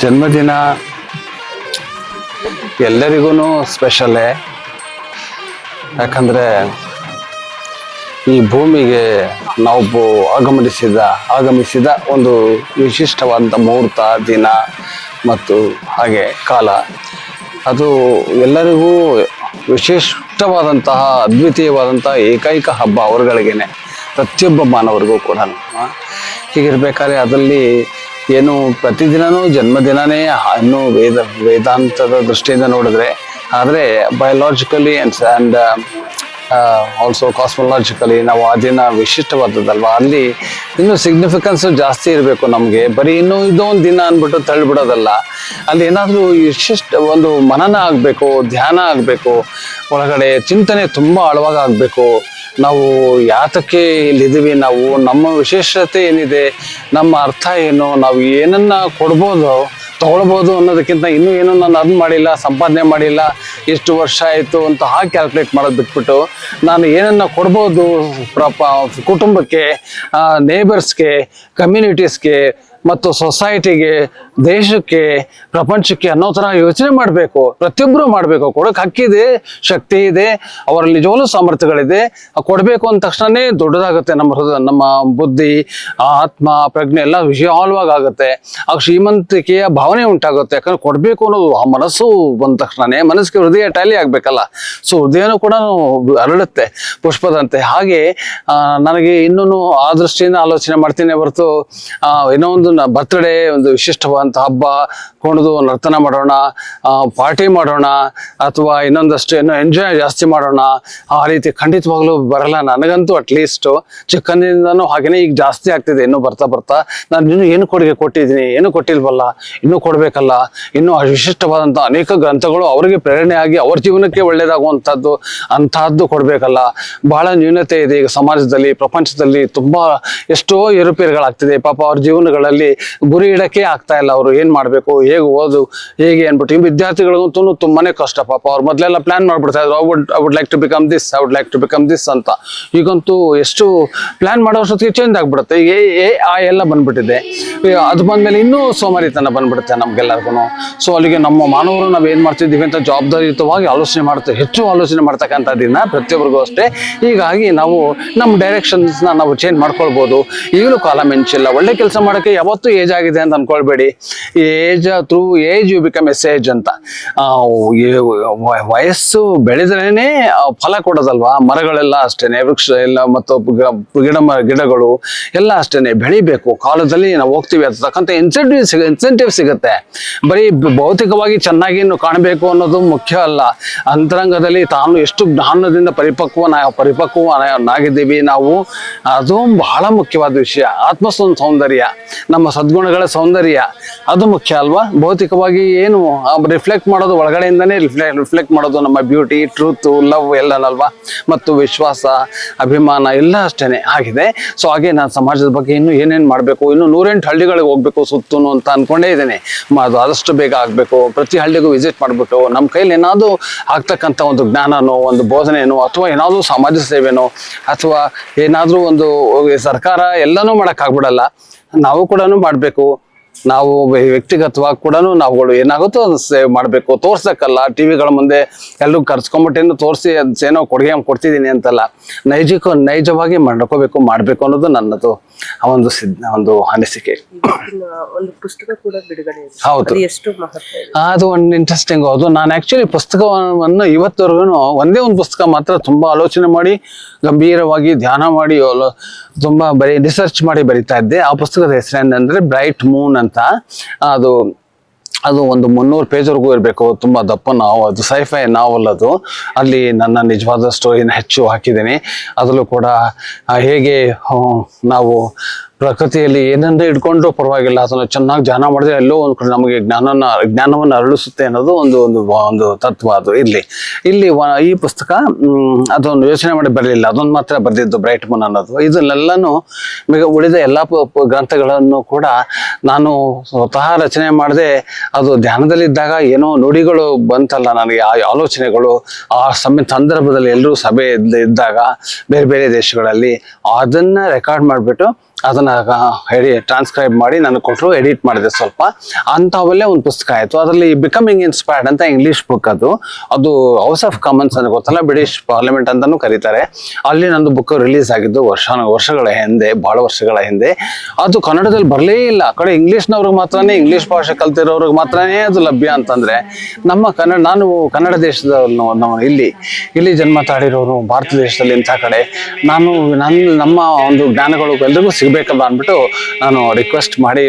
ಜನ್ಮದಿನ ಎಲ್ಲರಿಗೂ ಸ್ಪೆಷಲ್ಲೇ ಯಾಕಂದರೆ ಈ ಭೂಮಿಗೆ ನಾವು ಆಗಮನಿಸಿದ ಆಗಮಿಸಿದ ಒಂದು ವಿಶಿಷ್ಟವಾದಂಥ ಮುಹೂರ್ತ, ದಿನ ಮತ್ತು ಹಾಗೆ ಕಾಲ. ಅದು ಎಲ್ಲರಿಗೂ ವಿಶಿಷ್ಟವಾದಂತಹ ಅದ್ವಿತೀಯವಾದಂತಹ ಏಕೈಕ ಹಬ್ಬ ಅವರುಗಳಿಗೇನೆ. ಪ್ರತಿಯೊಬ್ಬ ಮಾನವರಿಗೂ ಕೂಡ ಹೀಗಿರ್ಬೇಕಾದ್ರೆ ಅದರಲ್ಲಿ ಏನು ಪ್ರತಿದಿನನೂ ಜನ್ಮದಿನನೇ ಇನ್ನು ವೇದ ವೇದಾಂತದ ದೃಷ್ಟಿಯಿಂದ ನೋಡಿದ್ರೆ ಆದರೆ biologically and and also cosmologically ನಾವು ಆ ದಿನ ವಿಶಿಷ್ಟವಾದದ್ದಲ್ವಾ? ಅಲ್ಲಿ ಇನ್ನೂ ಸಿಗ್ನಿಫಿಕೆನ್ಸ್ ಜಾಸ್ತಿ ಇರಬೇಕು ನಮಗೆ. ಬರೀ ಇನ್ನೂ ಇದೊಂದು ದಿನ ಅಂದ್ಬಿಟ್ಟು ತಳ್ಳಿಬಿಡೋದಲ್ಲ. ಅಲ್ಲಿ ಏನಾದರೂ ವಿಶಿಷ್ಟ ಒಂದು ಮನನ ಆಗಬೇಕು, ಧ್ಯಾನ ಆಗಬೇಕು, ಒಳಗಡೆ ಚಿಂತನೆ ತುಂಬ ಆಳವಾಗಿ ಆಗಬೇಕು. ನಾವು ಯಾತಕ್ಕೆ ಇಲ್ಲಿದ್ದೀವಿ? ನಾವು ನಮ್ಮ ವಿಶೇಷತೆ ಏನಿದೆ? ನಮ್ಮ ಅರ್ಥ ಏನು? ನಾವು ಏನನ್ನ ಕೊಡ್ಬೋದು ತಗೊಳ್ಬೋದು ಅನ್ನೋದಕ್ಕಿಂತ ಇನ್ನೂ ಏನೂ ನಾನು ಅರ್ನ್ ಮಾಡಿಲ್ಲ, ಸಂಪಾದನೆ ಮಾಡಿಲ್ಲ, ಎಷ್ಟು ವರ್ಷ ಆಯಿತು ಅಂತ ಹಾಗೆ ಕ್ಯಾಲ್ಕುಲೇಟ್ ಮಾಡೋದು ಬಿಟ್ಬಿಟ್ಟು ನಾನು ಏನನ್ನ ಕೊಡ್ಬೋದು ಪ್ರಪ ಕುಟುಂಬಕ್ಕೆ ನೇಬರ್ಸ್ಗೆ ಕಮ್ಯುನಿಟೀಸ್ಗೆ ಮತ್ತು ಸೊಸೈಟಿಗೆ ದೇಶಕ್ಕೆ, ಪ್ರಪಂಚಕ್ಕೆ ಅನ್ನೋ ಥರ ಯೋಚನೆ ಮಾಡಬೇಕು ಪ್ರತಿಯೊಬ್ಬರು ಮಾಡಬೇಕು. ಕೊಡೋಕೆ ಹಕ್ಕಿದೆ ಶಕ್ತಿ ಇದೆ, ಅವರಲ್ಲಿ ನಿಜವಾಗ್ಲೂ ಸಾಮರ್ಥ್ಯಗಳಿದೆ. ಕೊಡಬೇಕು ಅಂದ ತಕ್ಷಣನೇ ದೊಡ್ಡದಾಗುತ್ತೆ ನಮ್ಮ ಹೃದಯ, ನಮ್ಮ ಬುದ್ಧಿ, ಆತ್ಮ, ಪ್ರಜ್ಞೆ ಎಲ್ಲ ವಿಶಾಲವಾಗಿ ಆಗುತ್ತೆ. ಆ ಶ್ರೀಮಂತಿಕೆಯ ಭಾವನೆ ಉಂಟಾಗುತ್ತೆ. ಯಾಕಂದ್ರೆ ಕೊಡಬೇಕು ಅನ್ನೋದು ಆ ಮನಸ್ಸು ಬಂದ ತಕ್ಷಣನೇ, ಮನಸ್ಸಿಗೆ ಹೃದಯ ಟ್ಯಾಲಿ ಆಗಬೇಕಲ್ಲ. ಸೊ ಹೃದಯನೂ ಕೂಡ ಅರಳುತ್ತೆ ಪುಷ್ಪದಂತೆ. ಹಾಗೆ ನನಗೆ ಇನ್ನೂ ಆ ದೃಷ್ಟಿಯಿಂದ ಆಲೋಚನೆ ಮಾಡ್ತೀನಿ ಹೊರತು ಏನೋ ಒಂದು ಬರ್ತ್ಡೇ ಒಂದು ವಿಶಿಷ್ಟವಾದಂಥ ಹಬ್ಬ ಕುಣಿದು ನರ್ತನ ಮಾಡೋಣ ಪಾರ್ಟಿ ಮಾಡೋಣ, ಅಥವಾ ಇನ್ನೊಂದಷ್ಟು ಏನೋ ಎಂಜಾಯ್ ಜಾಸ್ತಿ ಮಾಡೋಣ, ಆ ರೀತಿ ಖಂಡಿತವಾಗ್ಲೂ ಬರಲ್ಲ ನನಗಂತೂ ಅಟ್ಲೀಸ್ಟು ಚಿಕ್ಕಂದಿನಿಂದನೂ ಹಾಗೆಯೇ ಈಗ ಜಾಸ್ತಿ ಆಗ್ತಿದೆ, ಇನ್ನೂ ಬರ್ತಾ ಬರ್ತಾ. ನಾನು ಇನ್ನೂ ಏನು ಕೊಡುಗೆ ಕೊಟ್ಟಿದ್ದೀನಿ, ಏನು ಕೊಟ್ಟಿಲ್ವಲ್ಲ, ಇನ್ನೂ ಕೊಡಬೇಕಲ್ಲ, ಇನ್ನೂ ವಿಶಿಷ್ಟವಾದಂಥ ಅನೇಕ ಗ್ರಂಥಗಳು ಅವರಿಗೆ ಪ್ರೇರಣೆ ಆಗಿ ಅವ್ರ ಜೀವನಕ್ಕೆ ಒಳ್ಳೆಯದಾಗುವಂಥದ್ದು ಅಂಥದ್ದು ಕೊಡಬೇಕಲ್ಲ. ಬಹಳ ನ್ಯೂನತೆ ಇದೆ ಈಗ ಸಮಾಜದಲ್ಲಿ, ಪ್ರಪಂಚದಲ್ಲಿ ತುಂಬಾ ಎಷ್ಟೋ ಏರುಪೇರುಗಳಾಗ್ತಿದೆ, ಪಾಪ ಅವ್ರ ಜೀವನಗಳಲ್ಲಿ. ಗುರಿ ಇಡಕ್ಕೆ ಆಗ್ತಾ ಇಲ್ಲ. ಅವರು ಏನ್ ಮಾಡ್ಬೇಕು, ಹೇಗೆ ಓದು, ಹೇಗೆ ಅನ್ಬಿಟ್ಟು. ಈ ತುಂಬಾನೇ ಕಷ್ಟ ಪಾಪ. ಅವ್ರು ಮೊದಲೆಲ್ಲ ಪ್ಲಾನ್ ಮಾಡ್ಬಿಡ್ತಾ ಇದ್ರು. I would I would like to become this I would like to become this ಅಂತ. ಈಗಂತೂ ಎಷ್ಟು ಪ್ಲಾನ್ ಮಾಡೋಷ್ಟೊತ್ತಿಗೆ ಚೇಂಜ್ ಆಗ್ಬಿಡುತ್ತೆ. ಈಗ ಎ ಆ ಎಲ್ಲ ಬಂದ್ಬಿಟ್ಟಿದೆ. ಅದ್ ಬಂದ್ಮೇಲೆ ಇನ್ನೂ ಸೋಮಾರಿತನ ಬಂದ್ಬಿಡುತ್ತೆ ನಮ್ಗೆಲ್ಲರಿಗೂ ಸೊ ಅಲ್ಲಿಗೆ ನಮ್ಮ ಮಾನವರು ನಾವು ಏನ್ ಮಾಡ್ತಿದ್ದೀವಿ ಅಂತ ಜವಾಬ್ದಾರಿಯುತವಾಗಿ ಆಲೋಚನೆ ಮಾಡ್ತೇವೆ ಹೆಚ್ಚು ಆಲೋಚನೆ ಮಾಡ್ತಕ್ಕಂಥ ದಿನ ಪ್ರತಿಯೊಬ್ಬರಿಗೂ ಅಷ್ಟೇ. ಹೀಗಾಗಿ ನಾವು ನಮ್ಮ ಡೈರೆಕ್ಷನ್ಸ್ನ ನಾವು ಚೇಂಜ್ ಮಾಡ್ಕೊಳ್ಬೋದು. ಈಗಲೂ ಕಾಲ ಮಿಂಚಿಲ್ಲ. ಒಳ್ಳೆ ಕೆಲಸ ಮಾಡೋಕ್ಕೆ ಯಾವತ್ತೂ ಏಜ್ ಆಗಿದೆ ಅಂತ ಅನ್ಕೊಳ್ಬೇಡಿ. Age through age you become as age ಅಂತ. ವಯಸ್ಸು ಬೆಳೆದ್ರೇನೆ ಫಲ ಕೊಡೋದಲ್ವಾ? ಮರಗಳೆಲ್ಲ ಅಷ್ಟೇನೆ ವೃಕ್ಷ ಎಲ್ಲ ಮತ್ತು ಗಿಡ ಗಿಡಗಳು ಎಲ್ಲ ಅಷ್ಟೇನೆ, ಬೆಳಿಬೇಕು. ಕಾಲದಲ್ಲಿ ನಾವು ಹೋಗ್ತೀವಿ. ಅಂತಕ್ಕಂಥ ತಕ್ಕಂಥ ಇನ್ಸೆಂಟಿವ್ ಸಿಗ ಇನ್ಸೆಂಟಿವ್ ಸಿಗುತ್ತೆ. ಬರೀ ಭೌತಿಕವಾಗಿ ಚೆನ್ನಾಗಿ ಕಾಣಬೇಕು ಅನ್ನೋದು ಮುಖ್ಯ ಅಲ್ಲ. ಅಂತರಂಗದಲ್ಲಿ ತಾನು ಎಷ್ಟು ಜ್ಞಾನದಿಂದ ಪರಿಪಕ್ವನ, ಪರಿಪಕ್ವನಾಗಿದ್ದೀವಿ ನಾವು, ಅದು ಬಹಳ ಮುಖ್ಯವಾದ ವಿಷಯ. ಆತ್ಮಸ್ವಂತ ಸೌಂದರ್ಯ. ನಮ್ಮ ಸದ್ಗುಣಗಳ ಸೌಂದರ್ಯ, ಅದು ಮುಖ್ಯ ಅಲ್ವಾ? ಭೌತಿಕವಾಗಿ ಏನು ರಿಫ್ಲೆಕ್ಟ್ ಮಾಡೋದು ಒಳಗಡೆಯಿಂದನೇ ರಿಫ್ಲೆಕ್ಟ್ ಮಾಡೋದು ನಮ್ಮ ಬ್ಯೂಟಿ ಟ್ರೂತು ಲವ್ ಎಲ್ಲನಲ್ವಾ? ಮತ್ತು ವಿಶ್ವಾಸ, ಅಭಿಮಾನ ಎಲ್ಲ ಅಷ್ಟೇನೆ ಆಗಿದೆ. ಸೊ ಹಾಗೆ ನಾನು ಸಮಾಜದ ಬಗ್ಗೆ ಇನ್ನೂ ಏನೇನು ಮಾಡಬೇಕು, ಇನ್ನೂ ನೂರೆಂಟು ಹಳ್ಳಿಗಳಿಗೆ ಹೋಗ್ಬೇಕು, ಸುತ್ತೂನು ಅಂತ ಅಂದ್ಕೊಂಡೇ ಇದ್ದೇನೆ. ಅದು ಆದಷ್ಟು ಬೇಗ ಆಗಬೇಕು. ಪ್ರತಿ ಹಳ್ಳಿಗೂ ವಿಸಿಟ್ ಮಾಡಿಬಿಟ್ಟು, ನಮ್ಮ ಕೈಲಿ ಏನಾದರೂ ಆಗ್ತಕ್ಕಂಥ ಒಂದು ಜ್ಞಾನನೋ, ಒಂದು ಬೋಧನೆಯೋ ಅಥವಾ ಏನಾದರೂ ಸಮಾಜ ಸೇವೆನೋ, ಅಥವಾ ಏನಾದರೂ ಒಂದು, ಸರ್ಕಾರ ಎಲ್ಲನೂ ಮಾಡೋಕ್ಕಾಗ್ಬಿಡಲ್ಲ. ನಾವು ಕೂಡ ಮಾಡಬೇಕು ನಾವು ವ್ಯಕ್ತಿಗತವಾಗ ಕೂಡ ನಾವುಗಳು ಏನಾಗುತ್ತೋ ಅದು ಸೇವ್ ಮಾಡಬೇಕು. ತೋರ್ಸಕ್ಕಲ್ಲ ಟಿವಿಗಳ ಮುಂದೆ ಎಲ್ಲರೂ ಕರ್ಸ್ಕೊಂಬಿಟ್ಟೇನು ತೋರಿಸಿ ಅದು ಏನೋ ಕೊಡುಗೆ ಕೊಡ್ತಿದ್ದೀನಿ ಅಂತಲ್ಲ. ನೈಜಿಕ ನೈಜವಾಗಿ ಮಾಡ್ಕೋಬೇಕು ಮಾಡಬೇಕು ಅನ್ನೋದು ನನ್ನದು ಆ ಒಂದು ಸಿದ್ಧ ಒಂದು ಅನಿಸಿಕೆ. ಒಂದು ಪುಸ್ತಕ ಕೂಡ ಬಿಡುಗಡೆ ಹೌದು. ಅದು ಎಷ್ಟು ಒಂದು ಇಂಟ್ರೆಸ್ಟಿಂಗ್ ಅದು ನಾನು ಆ್ಯಕ್ಚುಲಿ ಪುಸ್ತಕವನ್ನು ಇವತ್ತವರೆಗೂ ಒಂದೇ ಒಂದು ಪುಸ್ತಕ ಮಾತ್ರ ತುಂಬ ಆಲೋಚನೆ ಮಾಡಿ ಗಂಭೀರವಾಗಿ ಧ್ಯಾನ ಮಾಡಿ ತುಂಬಾ ತುಂಬ ಬರೀ ರಿಸರ್ಚ್ ಮಾಡಿ ಬರಿತಾ ಇದ್ದೆ. ಆ ಪುಸ್ತಕದ ಹೆಸರೇನೆಂದರೆ ಬ್ರೈಟ್ ಮೂನ್ ಅಂತ. ಅದು ಅದು ಒಂದು ಮುನ್ನೂರು ಪೇಜ್ವರೆಗೂ ಇರಬೇಕು. ತುಂಬ ದಪ್ಪ ನಾವು, ಅದು ಸೈಫೈ ನಾವಲ್ ಅದು. ಅಲ್ಲಿ ನನ್ನ ನಿಜವಾದ ಸ್ಟೋರಿನ ಹೆಚ್ಚು ಹಾಕಿದ್ದೀನಿ. ಅದರಲ್ಲೂ ಕೂಡ ಹೇಗೆ ನಾವು ಪ್ರಕೃತಿಯಲ್ಲಿ ಏನಂದ್ರೆ ಇಟ್ಕೊಂಡ್ರೂ ಪರವಾಗಿಲ್ಲ. ಅದನ್ನು ಚೆನ್ನಾಗಿ ಧ್ಯಾನ ಮಾಡಿದ್ರೆ ಎಲ್ಲೋ ಒಂದು ಕಡೆ ನಮಗೆ ಜ್ಞಾನನ, ಜ್ಞಾನವನ್ನು ಅರಳಿಸುತ್ತೆ ಅನ್ನೋದು ಒಂದು ಒಂದು ಒಂದು ತತ್ವ ಅದು ಇಲ್ಲಿ ಇಲ್ಲಿ ಈ ಪುಸ್ತಕ ಅದೊಂದು ಯೋಚನೆ ಮಾಡಿ ಬರಲಿಲ್ಲ. ಅದೊಂದು ಮಾತ್ರ ಬರೆದಿದ್ದು ಬ್ರೈಟ್ ಮನ್ ಅನ್ನೋದು. ಇದನ್ನೆಲ್ಲನೂ ಈಗ ಉಳಿದ ಎಲ್ಲ ಗ್ರಂಥಗಳನ್ನು ಕೂಡ ನಾನು ಸ್ವತಃ ರಚನೆ ಮಾಡದೆ, ಅದು ಧ್ಯಾನದಲ್ಲಿದ್ದಾಗ ಏನೋ ನುಡಿಗಳು ಬಂತಲ್ಲ ನನಗೆ, ಆ ಆಲೋಚನೆಗಳು. ಆ ಸಮಯ ಸಂದರ್ಭದಲ್ಲಿ ಎಲ್ಲರೂ ಸಭೆ ಇದ್ದ- ಇದ್ದಾಗ ಬೇರೆ ಬೇರೆ ದೇಶಗಳಲ್ಲಿ ಅದನ್ನ ರೆಕಾರ್ಡ್ ಮಾಡಿಬಿಟ್ಟು ಅದನ್ನ ಎಡಿ ಟ್ರಾನ್ಸ್ಕ್ರೈಬ್ ಮಾಡಿ ನನಗೆ ಕೊಟ್ಟರು ಎಡಿಟ್ ಮಾಡಿದೆ ಸ್ವಲ್ಪ. ಅಂಥವಲ್ಲೇ ಒಂದು ಪುಸ್ತಕ ಆಯಿತು. ಅದರಲ್ಲಿ ಬಿಕಮಿಂಗ್ ಇನ್ಸ್ಪೈರ್ಡ್ ಅಂತ ಇಂಗ್ಲೀಷ್ ಬುಕ್ ಅದು. ಅದು ಹೌಸ್ ಆಫ್ ಕಾಮನ್ಸ್ ಅಂತ ಗೊತ್ತಲ್ಲ? ಬ್ರಿಟಿಷ್ ಪಾರ್ಲಿಮೆಂಟ್ ಅಂತಾನೂ ಕರೀತಾರೆ. ಅಲ್ಲಿ ನಂದು ಬುಕ್ ರಿಲೀಸ್ ಆಗಿದ್ದು ವರ್ಷ ವರ್ಷಗಳ ಹಿಂದೆ ಭಾಳ ವರ್ಷಗಳ ಹಿಂದೆ. ಅದು ಕನ್ನಡದಲ್ಲಿ ಬರಲೇ ಇಲ್ಲ. ಆ ಕಡೆ ಇಂಗ್ಲೀಷ್ನವ್ರಿಗೆ ಮಾತ್ರನೇ ಇಂಗ್ಲೀಷ್ ಭಾಷೆ ಕಲ್ತಿರೋರಿಗೆ ಮಾತ್ರನೇ ಅದು ಲಭ್ಯ ಅಂತಂದ್ರೆ, ನಮ್ಮ ಕನ್ನಡ ನಾನು ಕನ್ನಡ ದೇಶದ ಇಲ್ಲಿ ಇಲ್ಲಿ ಜನ್ಮ ತಾಡಿರೋರು ಭಾರತ ದೇಶದಲ್ಲಿ ಇಂಥ ಕಡೆ, ನಾನು, ನನ್ನ, ನಮ್ಮ ಒಂದು ಜ್ಞಾನಗಳು ಎಲ್ರಿಗೂ ಸಿಗ್ಬೇಕಲ್ಲ ಅಂದ್ಬಿಟ್ಟು ನಾನು ರಿಕ್ವೆಸ್ಟ್ ಮಾಡಿ